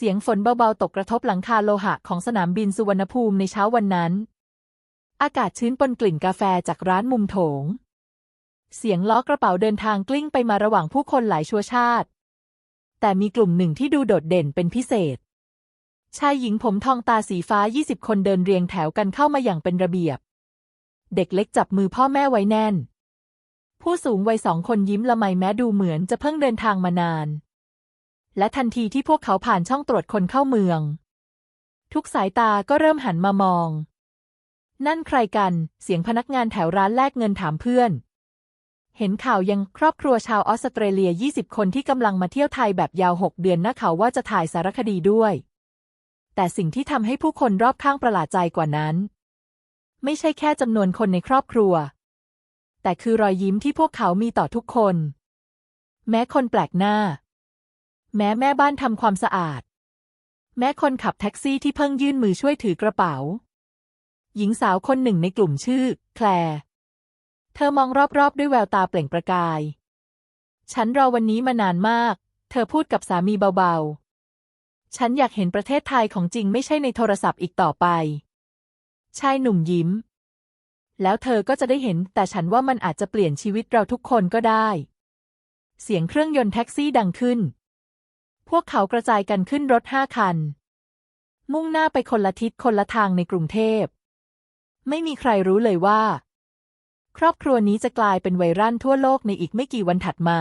เสียงฝนเบาๆ ตกกระทบหลังคาโลหะของสนามบินสุวรรณภูมิในเช้าวันนั้น อากาศชื้นปนกลิ่นกาแฟจากร้านมุมโถง เสียงล้อกระเป๋าเดินทางกลิ้งไปมาระหว่างผู้คนหลายชั่วชาติ แต่มีกลุ่มหนึ่งที่ดูโดดเด่นเป็นพิเศษ ชายหญิงผมทองตาสีฟ้า 20 คนเดินเรียงแถวกันเข้ามาอย่างเป็นระเบียบ เด็กเล็กจับมือพ่อแม่ไว้แน่น ผู้สูงวัยสองคนยิ้มละไมแม้ดูเหมือนจะเพิ่งเดินทางมานาน และทันทีที่พวกเขาผ่านช่องตรวจคนเข้าเมือง ทุกสายตาก็เริ่มหันมามอง นั่นใครกัน เสียงพนักงานแถวร้านแลกเงินถามเพื่อน เห็นข่าวยังครอบครัวชาวออสเตรเลีย 20 คนที่กำลังมาเที่ยวไทยแบบยาว 6 เดือนนะเขาว่าจะถ่ายสารคดีด้วย แต่สิ่งที่ทำให้ผู้คนรอบข้างประหลาดใจกว่านั้น ไม่ใช่แค่จำนวนคนในครอบครัว แต่คือรอยยิ้มที่พวกเขามีต่อทุกคน แม้คนแปลกหน้า แม้แม่บ้านทำความสะอาด แม้คนขับแท็กซี่ที่เพิ่งยื่นมือช่วยถือกระเป๋า หญิงสาวคนหนึ่งในกลุ่มชื่อ แคลร์เธอมองรอบๆ ด้วยแววตาเปล่งประกาย ฉันรอวันนี้มานานมาก เธอพูดกับสามีเบาๆ ฉันอยากเห็นประเทศไทยของจริงไม่ใช่ในโทรศัพท์อีกต่อไป ชายหนุ่มยิ้ม แล้วเธอก็จะได้เห็น แต่ฉันว่ามันอาจจะเปลี่ยนชีวิตเราทุกคนก็ได้ เสียงเครื่องยนต์แท็กซี่ดังขึ้น พวกเขากระจายกันขึ้นรถห้าคัน มุ่งหน้าไปคนละทิศคนละทางในกรุงเทพ ไม่มีใครรู้เลยว่า ครอบครัวนี้จะกลายเป็นไวรัลทั่วโลกในอีกไม่กี่วันถัดมา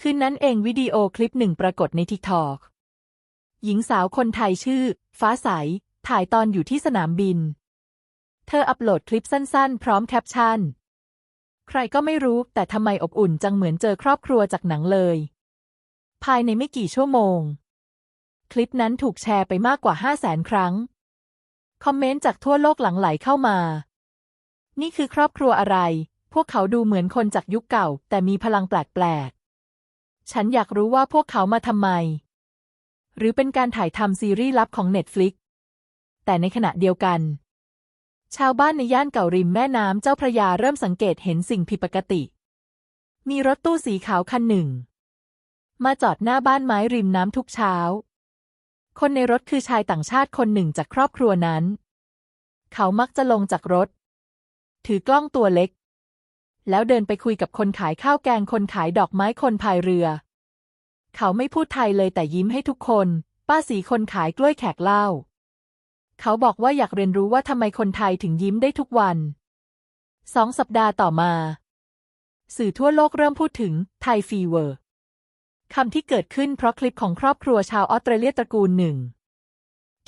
คืนนั้นเองวิดีโอคลิปหนึ่งปรากฏในทิกทอกหญิงสาวคนไทยชื่อ ฟ้าใส ถ่ายตอนอยู่ที่สนามบิน เธออัปโหลดคลิปสั้นๆ พร้อมแคปชั่น ใครก็ไม่รู้แต่ทำไมอบอุ่นจังเหมือนเจอครอบครัวจากหนังเลย ภายในไม่กี่ชั่วโมง คลิปนั้นถูกแชร์ไปมากกว่า 5 0 0แสนครั้ง คอมเมนต์จากทั่วโลกหลั่งไหลเข้ามา นี่คือครอบครัวอะไร พวกเขาดูเหมือนคนจากยุคเก่า แต่มีพลังแปลกๆ ฉันอยากรู้ว่าพวกเขามาทำไม หรือเป็นการถ่ายทำซีรีส์ลับของเน็ตฟลิกแต่ในขณะเดียวกัน ชาวบ้านในย่านเก่าริมแม่น้ำเจ้าพระยาเริ่มสังเกตเห็นสิ่งผิดปกติ มีรถตู้สีขาวคันหนึ่ง มาจอดหน้าบ้านไม้ริมน้ำทุกเช้า คนในรถคือชายต่างชาติคนหนึ่งจากครอบครัวนั้น เขามักจะลงจากรถ ถือกล้องตัวเล็ก แล้วเดินไปคุยกับคนขายข้าวแกงคนขายดอกไม้คนพายเรือ เขาไม่พูดไทยเลยแต่ยิ้มให้ทุกคน ป้าสีคนขายกล้วยแขกเล้าเขาบอกว่าอยากเรียนรู้ว่าทำไมคนไทยถึงยิ้มได้ทุกวันสองสัปดาห์ต่อมา สื่อทั่วโลกเริ่มพูดถึงไทยฟีเวอร์ คำที่เกิดขึ้นเพราะคลิปของครอบครัวชาวออสเตรเลียตระกูลหนึ่ง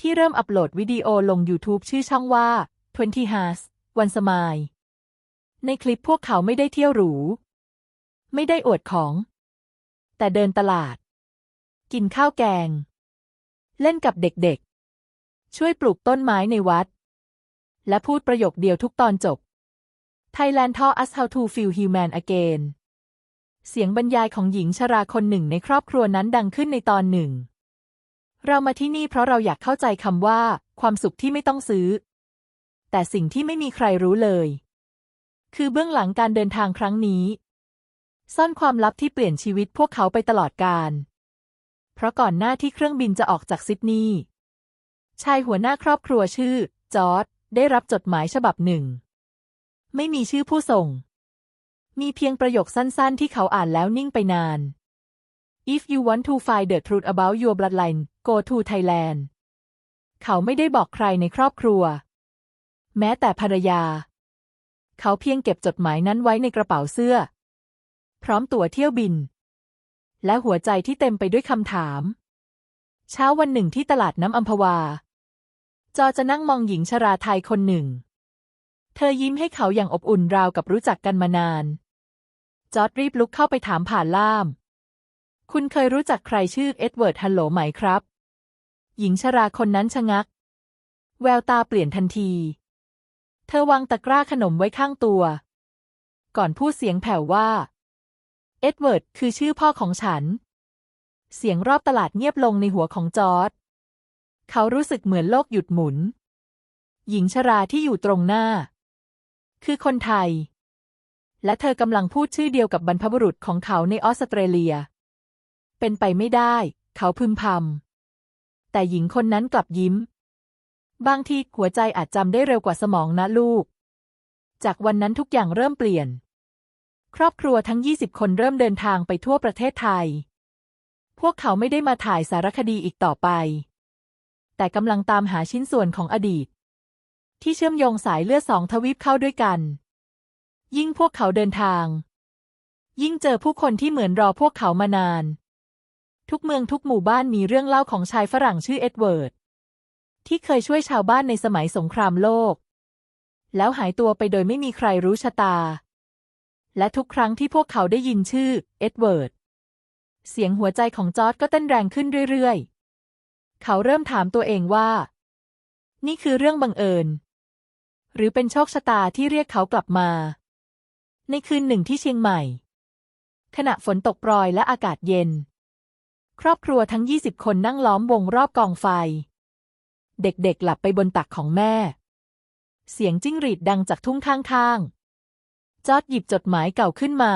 ที่เริ่มอัปโหลดวิดีโอลง YouTube ชื่อช่องว่า20 h a s วันสมาย ในคลิปพวกเขาไม่ได้เที่ยวหรู ไม่ได้อวดของ แต่เดินตลาด กินข้าวแกง เล่นกับเด็กๆ ช่วยปลูกต้นไม้ในวัด และพูดประโยคเดียวทุกตอนจบ Thailand taught us how to feel human again เสียงบรรยายของหญิงชราคนหนึ่งในครอบครัวนั้นดังขึ้นในตอนหนึ่ง เรามาที่นี่เพราะเราอยากเข้าใจคำว่า ความสุขที่ไม่ต้องซื้อ แต่สิ่งที่ไม่มีใครรู้เลย คือเบื้องหลังการเดินทางครั้งนี้ ซ่อนความลับที่เปลี่ยนชีวิตพวกเขาไปตลอดกาลเพราะก่อนหน้าที่เครื่องบินจะออกจากซิดนีย์ชายหัวหน้าครอบครัวชื่อ จอร์ดได้รับจดหมายฉบับหนึ่ง ไม่มีชื่อผู้ส่ง มีเพียงประโยคสั้นๆ ที่เขาอ่านแล้วนิ่งไปนาน If you want to find the truth about your bloodline go to Thailand เขาไม่ได้บอกใครในครอบครัว แม้แต่ภรรยา เขาเพียงเก็บจดหมายนั้นไว้ในกระเป๋าเสื้อ พร้อมตั๋วเที่ยวบิน และหัวใจที่เต็มไปด้วยคำถาม เช้าวันหนึ่งที่ตลาดน้ำอัมพวา จอจะนั่งมองหญิงชราไทยคนหนึ่ง เธอยิ้มให้เขาอย่างอบอุ่นราวกับรู้จักกันมานาน จอร์ดรีบลุกเข้าไปถามผ่านล่าม คุณเคยรู้จักใครชื่อเอ็ดเวิร์ดฮัลโหลไหมครับ หญิงชราคนนั้นชะงัก แววตาเปลี่ยนทันที เธอวางตะกร้าขนมไว้ข้างตัว ก่อนพูดเสียงแผ่วว่า เอ็ดเวิร์ดคือชื่อพ่อของฉัน เสียงรอบตลาดเงียบลงในหัวของจอร์ดเขารู้สึกเหมือนโลกหยุดหมุน หญิงชราที่อยู่ตรงหน้า คือคนไทย และเธอกำลังพูดชื่อเดียวกับบรรพบุรุษของเขาในออสเตรเลีย เป็นไปไม่ได้ เขาพึมพำ แต่หญิงคนนั้นกลับยิ้ม บางทีหัวใจอาจจำได้เร็วกว่าสมองนะลูก จากวันนั้นทุกอย่างเริ่มเปลี่ยน ครอบครัวทั้ง 20 คนเริ่มเดินทางไปทั่วประเทศไทย พวกเขาไม่ได้มาถ่ายสารคดีอีกต่อไป แต่กำลังตามหาชิ้นส่วนของอดีต ที่เชื่อมโยงสายเลือดสองทวีปเข้าด้วยกัน ยิ่งพวกเขาเดินทาง ยิ่งเจอผู้คนที่เหมือนรอพวกเขามานาน ทุกเมืองทุกหมู่บ้านมีเรื่องเล่าของชายฝรั่งชื่อเอ็ดเวิร์ด ที่เคยช่วยชาวบ้านในสมัยสงครามโลก แล้วหายตัวไปโดยไม่มีใครรู้ชะตา และทุกครั้งที่พวกเขาได้ยินชื่อเอ็ดเวิร์ดเสียงหัวใจของจอร์ดก็เต้นแรงขึ้นเรื่อยๆ เขาเริ่มถามตัวเองว่า นี่คือเรื่องบังเอิญ หรือเป็นโชคชะตาที่เรียกเขากลับมา ในคืนหนึ่งที่เชียงใหม่ ขณะฝนตกปรอยและอากาศเย็น ครอบครัวทั้ง 20 คนนั่งล้อมวงรอบกองไฟ เด็กๆ หลับไปบนตักของแม่ เสียงจิ้งหรีดดังจากทุ่งข้างๆ จอดหยิบจดหมายเก่าขึ้นมา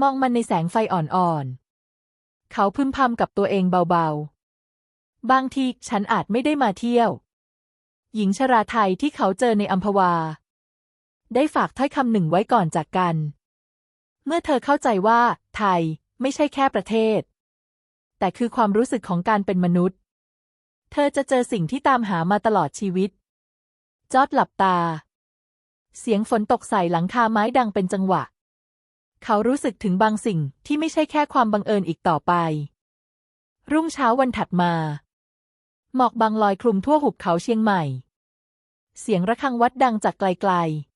มองมันในแสงไฟอ่อนๆ เขาพึมพำกับตัวเองเบาๆ บางทีฉันอาจไม่ได้มาเที่ยว หญิงชราไทยที่เขาเจอในอัมพวา ได้ฝากถ้อยคำหนึ่งไว้ก่อนจากกัน เมื่อเธอเข้าใจว่า ไทยไม่ใช่แค่ประเทศ แต่คือความรู้สึกของการเป็นมนุษย์ เธอจะเจอสิ่งที่ตามหามาตลอดชีวิต จอดหลับตา เสียงฝนตกใส่หลังคาไม้ดังเป็นจังหวะ เขารู้สึกถึงบางสิ่งที่ไม่ใช่แค่ความบังเอิญอีกต่อไป รุ่งเช้าวันถัดมา หมอกบางลอยคลุมทั่วหุบเขาเชียงใหม่ เสียงระฆังวัดดังจากไกลๆ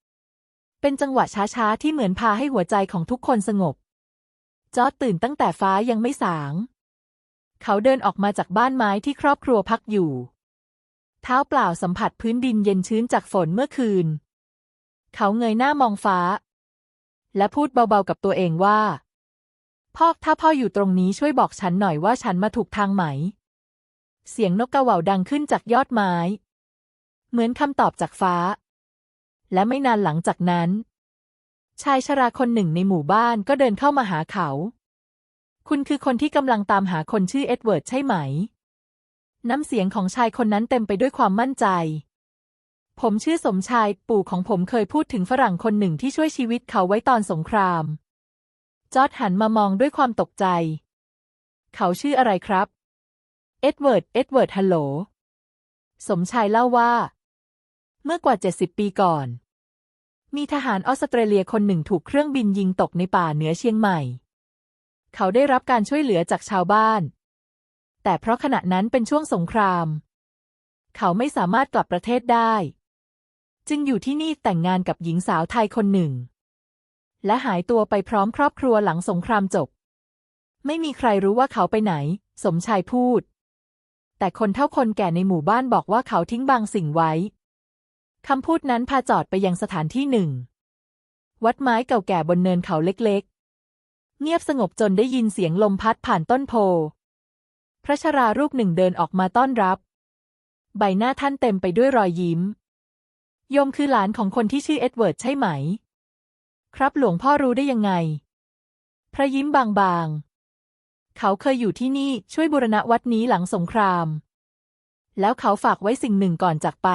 เป็นจังหวะช้าๆ ที่เหมือนพาให้หัวใจของทุกคนสงบ จอร์ดตื่นตั้งแต่ฟ้ายังไม่สาง เขาเดินออกมาจากบ้านไม้ที่ครอบครัวพักอยู่ เท้าเปล่าสัมผัสพื้นดินเย็นชื้นจากฝนเมื่อคืน เขาเงยหน้ามองฟ้า และพูดเบาๆกับตัวเองว่า พ่อถ้าพ่ออยู่ตรงนี้ช่วยบอกฉันหน่อยว่าฉันมาถูกทางไหม เสียงนกกระเหว่าดังขึ้นจากยอดไม้ เหมือนคำตอบจากฟ้า และไม่นานหลังจากนั้น ชายชราคนหนึ่งในหมู่บ้านก็เดินเข้ามาหาเขา คุณคือคนที่กำลังตามหาคนชื่อเอ็ดเวิร์ดใช่ไหม น้ำเสียงของชายคนนั้นเต็มไปด้วยความมั่นใจ ผมชื่อสมชาย ปู่ของผมเคยพูดถึงฝรั่งคนหนึ่งที่ช่วยชีวิตเขาไว้ตอนสงคราม จอร์ดหันมามองด้วยความตกใจ เขาชื่ออะไรครับ เอ็ดเวิร์ด เอ็ดเวิร์ด ฮัลโหล สมชายเล่าว่า เมื่อกว่าเจ็ดสิบปีก่อน มีทหารออสเตรเลียคนหนึ่งถูกเครื่องบินยิงตกในป่าเหนือเชียงใหม่ เขาได้รับการช่วยเหลือจากชาวบ้าน แต่เพราะขณะนั้นเป็นช่วงสงคราม เขาไม่สามารถกลับประเทศได้ จึงอยู่ที่นี่แต่งงานกับหญิงสาวไทยคนหนึ่ง และหายตัวไปพร้อมครอบครัวหลังสงครามจบ ไม่มีใครรู้ว่าเขาไปไหน สมชายพูด แต่คนเท่าคนแก่ในหมู่บ้านบอกว่าเขาทิ้งบางสิ่งไว้ คำพูดนั้นพาจอดไปยังสถานที่หนึ่ง วัดไม้เก่าแก่บนเนินเขาเล็กๆ เงียบสงบจนได้ยินเสียงลมพัดผ่านต้นโพ พระชรารูปหนึ่งเดินออกมาต้อนรับ ใบหน้าท่านเต็มไปด้วยรอยยิ้ม โยมคือหลานของคนที่ชื่อเอ็ดเวิร์ดใช่ไหม ครับหลวงพ่อรู้ได้ยังไง พระยิ้มบางๆ เขาเคยอยู่ที่นี่ช่วยบูรณะวัดนี้หลังสงคราม แล้วเขาฝากไว้สิ่งหนึ่งก่อนจากไป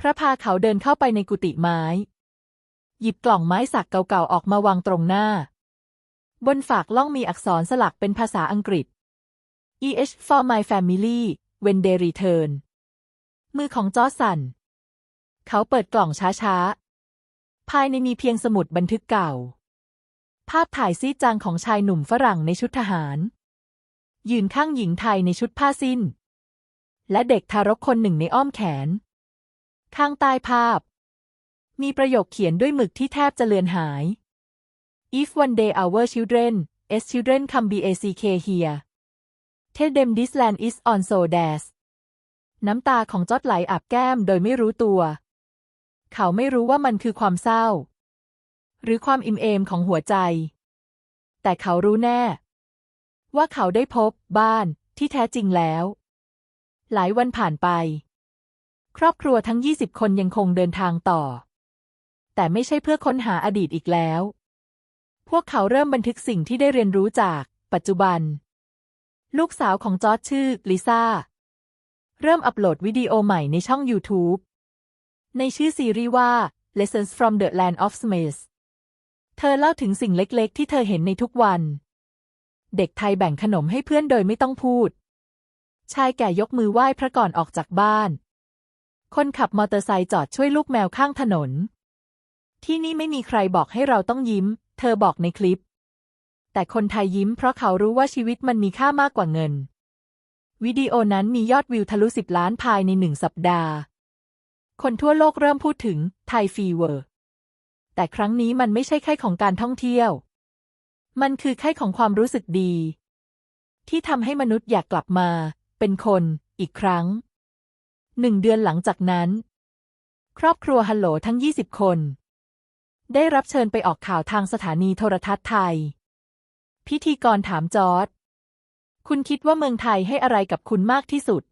พระพาเขาเดินเข้าไปในกุฏิไม้ หยิบกล่องไม้สักเก่าๆออกมาวางตรงหน้า บนฝากล่องมีอักษรสลักเป็นภาษาอังกฤษ EH for my family when they return มือของจอสัน เขาเปิดกล่องช้าๆ ภายในมีเพียงสมุดบันทึกเก่า ภาพถ่ายซีจางของชายหนุ่มฝรั่งในชุดทหาร ยืนข้างหญิงไทยในชุดผ้าสิ้น และเด็กทารกคนหนึ่งในอ้อมแขน ข้างใต้ภาพ มีประโยคเขียนด้วยหมึกที่แทบจะเลือนหาย If one day our children as children come back here tell them this land is on so das น้ำตาของจอดไหลอาบแก้มโดยไม่รู้ตัว เขาไม่รู้ว่ามันคือความเศร้า หรือความอิ่มเอมของหัวใจ แต่เขารู้แน่ ว่าเขาได้พบบ้านที่แท้จริงแล้ว หลายวันผ่านไป ครอบครัวทั้ง 20 คนยังคงเดินทางต่อ แต่ไม่ใช่เพื่อค้นหาอดีตอีกแล้ว พวกเขาเริ่มบันทึกสิ่งที่ได้เรียนรู้จากปัจจุบัน ลูกสาวของจอร์จชื่อลิซ่า เริ่มอัปโหลดวิดีโอใหม่ในช่อง YouTube ในชื่อซีรีส์ว่า Lessons from the Land of Smiles เธอเล่าถึงสิ่งเล็กๆ ที่เธอเห็นในทุกวัน เด็กไทยแบ่งขนมให้เพื่อนโดยไม่ต้องพูด ชายแก่ยกมือไหว้พระก่อนออกจากบ้าน คนขับมอเตอร์ไซค์จอดช่วยลูกแมวข้างถนน ที่นี่ไม่มีใครบอกให้เราต้องยิ้ม เธอบอกในคลิป แต่คนไทยยิ้มเพราะเขารู้ว่าชีวิตมันมีค่ามากกว่าเงิน วิดีโอนั้นมียอดวิวทะลุสิบล้านภายในหนึ่งสัปดาห์ คนทั่วโลกเริ่มพูดถึงไทยฟีเวอร์ แต่ครั้งนี้มันไม่ใช่แค่ของการท่องเที่ยว มันคือแค่ของความรู้สึกดี ที่ทำให้มนุษย์อยากกลับมา เป็นคนอีกครั้ง หนึ่งเดือนหลังจากนั้น ครอบครัวฮัลโหลทั้ง 20 คน ได้รับเชิญไปออกข่าวทางสถานีโทรทัศน์ไทย พิธีกรถามจอร์ดคุณคิดว่าเมืองไทยให้อะไรกับคุณมากที่สุด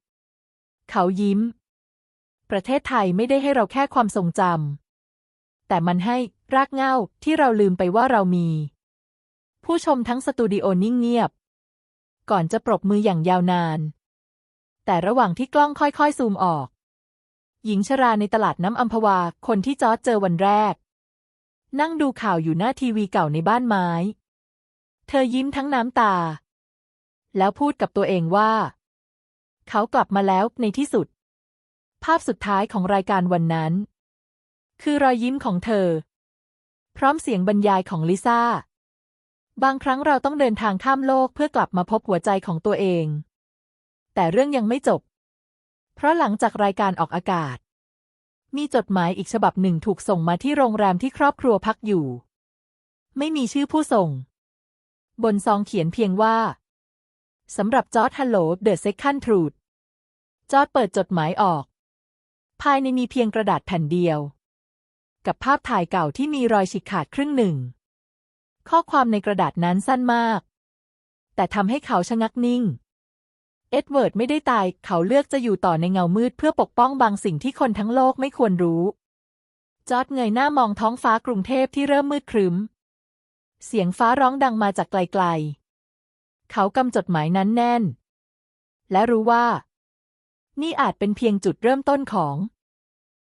เขายิ้ม ประเทศไทยไม่ได้ให้เราแค่ความทรงจำแต่มันให้รากเหง้าที่เราลืมไปว่าเรามี ผู้ชมทั้งสตูดิโอนิ่งเงียบ ก่อนจะปรบมืออย่างยาวนาน แต่ระหว่างที่กล้องค่อยๆ ซูมออก หญิงชราในตลาดน้ำอัมพวา คนที่จอร์จเจอวันแรก นั่งดูข่าวอยู่หน้าทีวีเก่าในบ้านไม้ เธอยิ้มทั้งน้ำตา แล้วพูดกับตัวเองว่า เขากลับมาแล้วในที่สุด ภาพสุดท้ายของรายการวันนั้น คือรอยยิ้มของเธอ พร้อมเสียงบรรยายของลิซ่า บางครั้งเราต้องเดินทางข้ามโลกเพื่อกลับมาพบหัวใจของตัวเอง แต่เรื่องยังไม่จบ เพราะหลังจากรายการออกอากาศ มีจดหมายอีกฉบับหนึ่งถูกส่งมาที่โรงแรมที่ครอบครัวพักอยู่ ไม่มีชื่อผู้ส่ง บนซองเขียนเพียงว่าสำหรับจอร์ดฮัลโหลเดอะเซคันทรูดจอร์ดเปิดจดหมายออก ภายในมีเพียงกระดาษแผ่นเดียว กับภาพถ่ายเก่าที่มีรอยฉีกขาดครึ่งหนึ่ง ข้อความในกระดาษนั้นสั้นมาก แต่ทำให้เขาชะงักนิ่ง อ็ดเวิร์ดไม่ได้ตาย เขาเลือกจะอยู่ต่อในเงามืดเพื่อปกป้องบางสิ่งที่คนทั้งโลกไม่ควรรู้ จอร์ดเงยหน้ามองท้องฟ้ากรุงเทพที่เริ่มมืดครึ้ม เสียงฟ้าร้องดังมาจากไกลๆ เขากำจดหมายนั้นแน่น และรู้ว่า นี่อาจเป็นเพียงจุดเริ่มต้นของ